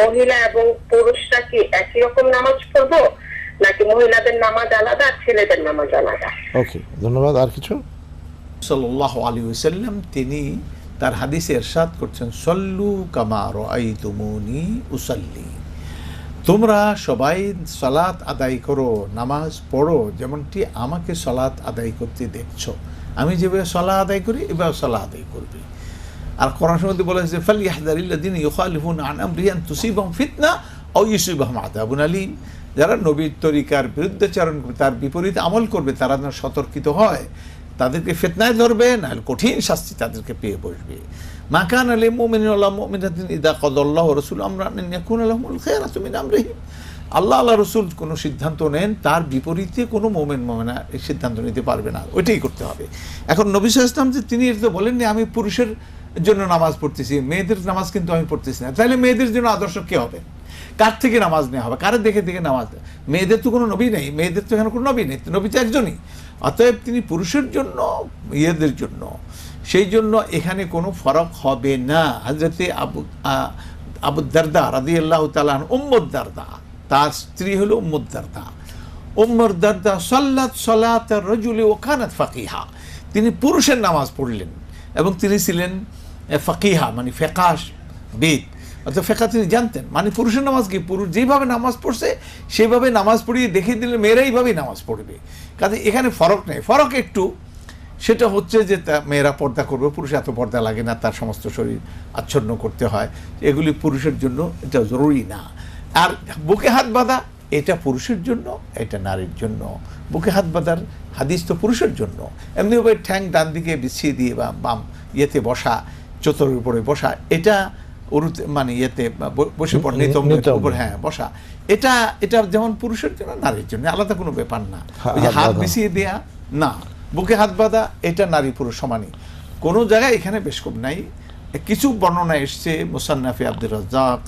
মহিলা এবং পুরুষরা কি একই রকম নামাজ পড়ব? নাকি মহিলাদের নামাজ আলাদা আর ছেলেদের নামাজ আলাদা? ওকে ধন্যবাদ। আর কিছু? সাল্লাহ আলী ওসাল্লাম তিনি তার হাদিসে এরশাদ করছেন সল্লু কামার আই তুমুনি উসাল্লি। তোমরা সবাই সালাত আদায় করো নামাজ পড়ো যেমনটি আমাকে সালাত আদায় করতে দেখছ। আমি যেভাবে সলা আদায় করি এভাবে সলা আদায় করবে। আর কোরআন মধ্যে বলা হয়েছে ফাল ইয়াহদারিল্লাদিন ইউখালিফুন আন আমরিয়ান তুসিবাহুম ফিতনা আও ইউসিবাহুম আযাবুন আলীম। যারা নবীর তরিকার বিরুদ্ধাচারণ তার বিপরীত আমল করবে, তারা যেন সতর্কিত হয়। তাদেরকে ফেতনায় ধরবে না কঠিন শাস্তি তাদেরকে পেয়ে বসবে। মাকান আলী মুমিন আল্লাহ মুমিনাতিন ইদা কদল্লাহ রসুল আমরা আল্লাহ আল্লাহ, রসুল কোনো সিদ্ধান্ত নেন, তার বিপরীতে কোনো মোমেন, মোমেনা সিদ্ধান্ত নিতে পারবে না। ওইটাই করতে হবে। এখন নবী সাল ইসলাম যে তিনি এটা বলেননি, আমি পুরুষের জন্য নামাজ পড়তেছি, মেয়েদের নামাজ কিন্তু আমি পড়তেছি না। তাহলে মেয়েদের জন্য আদর্শ কে হবে? কার থেকে নামাজ নেওয়া হবে? কার দেখে দেখে নামাজ মেয়েদের তো কোনো নবী নেই, মেয়েদের তো এখানে কোনো নবী নেই নবী তো একজনই। অতএব তিনি পুরুষের জন্য, ইয়েদের জন্য। সেই জন্য এখানে কোনো ফরক হবে না। হাজরতে আবু, আ- আবু রাদি আল্লাহ তালান উম্মদ দারদা, তার স্ত্রী হলো উম্মদ দারদা। উম্মর দারদা সল্লাত সলাত রজুলি ওখানাত ফাকিহা। তিনি পুরুষের নামাজ পড়লেন এবং তিনি ছিলেন ফাকিহা মানে ফেকাশ, বেদ। অর্থাৎ ফেকা তিনি জানতেন। মানে পুরুষের নামাজ কি? পুরুষ যেভাবে নামাজ পড়ছে সেভাবে নামাজ পড়িয়ে দেখিয়ে দিলে মেয়েরা এইভাবেই নামাজ পড়বে। কাজে এখানে ফরক নেই। ফরক একটু, সেটা হচ্ছে যে মেয়েরা পর্দা করবে। পুরুষ এত পর্দা লাগে না, তার সমস্ত শরীর আচ্ছন্ন করতে হয়। এগুলি পুরুষের জন্য এটা জরুরি না। আর বুকে হাত বাঁধা, এটা পুরুষের জন্য, এটা নারীর জন্য। বুকে হাত বাঁধার হাদিস তো পুরুষের জন্য। এমনিভাবে ঠ্যাং ডান দিকে বিছিয়ে দিয়ে বা বাম ইয়েতে বসা চতুরের উপরে বসা এটা উরুতে মানে ইয়েতে বসে পড় নিতম্বের উপর হ্যাঁ বসা। এটা এটা যেমন পুরুষের জন্য নারীর জন্য আলাদা কোনো ব্যাপার না। ওই হাত। বিছিয়ে দেয়া না। বুকে হাত বাঁধা এটা নারী পুরুষ সমানই। কোনো জায়গায় এখানে বেশ কম নাই। কিছু বর্ণনা এসছে মুসান্নাফি আব্দুর রাজ্জাক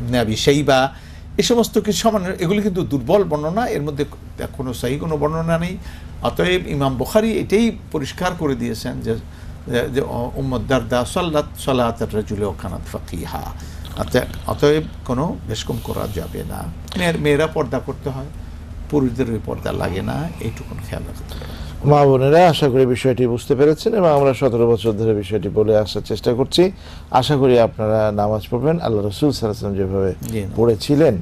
ইবনে আবি শাইবা এই সমস্ত কিছু সমান এগুলি কিন্তু দুর্বল বর্ণনা এর মধ্যে কোনো সহি কোনো বর্ণনা নেই। অতএব ইমাম বুখারি এটাই পরিষ্কার করে দিয়েছেন যে যে উম্মদ দারদা সাল্লাত সালাত রাজুলে ওখানাত ফাকিহা। অতএব অতএব কোনো বেশকম করা যাবে না। মেয়ের মেয়েরা পর্দা করতে হয় পুরুষদের ওই পর্দা লাগে না এইটুকুন খেয়াল রাখতে হবে। মা বোনেরা আশা করি বিষয়টি বুঝতে পেরেছেন এবং আমরা সতেরো বছর ধরে বিষয়টি বলে আসার চেষ্টা করছি। আশা করি আপনারা নামাজ পড়বেন। আল্লাহ রসুল সাল্লাম যেভাবে পড়েছিলেন।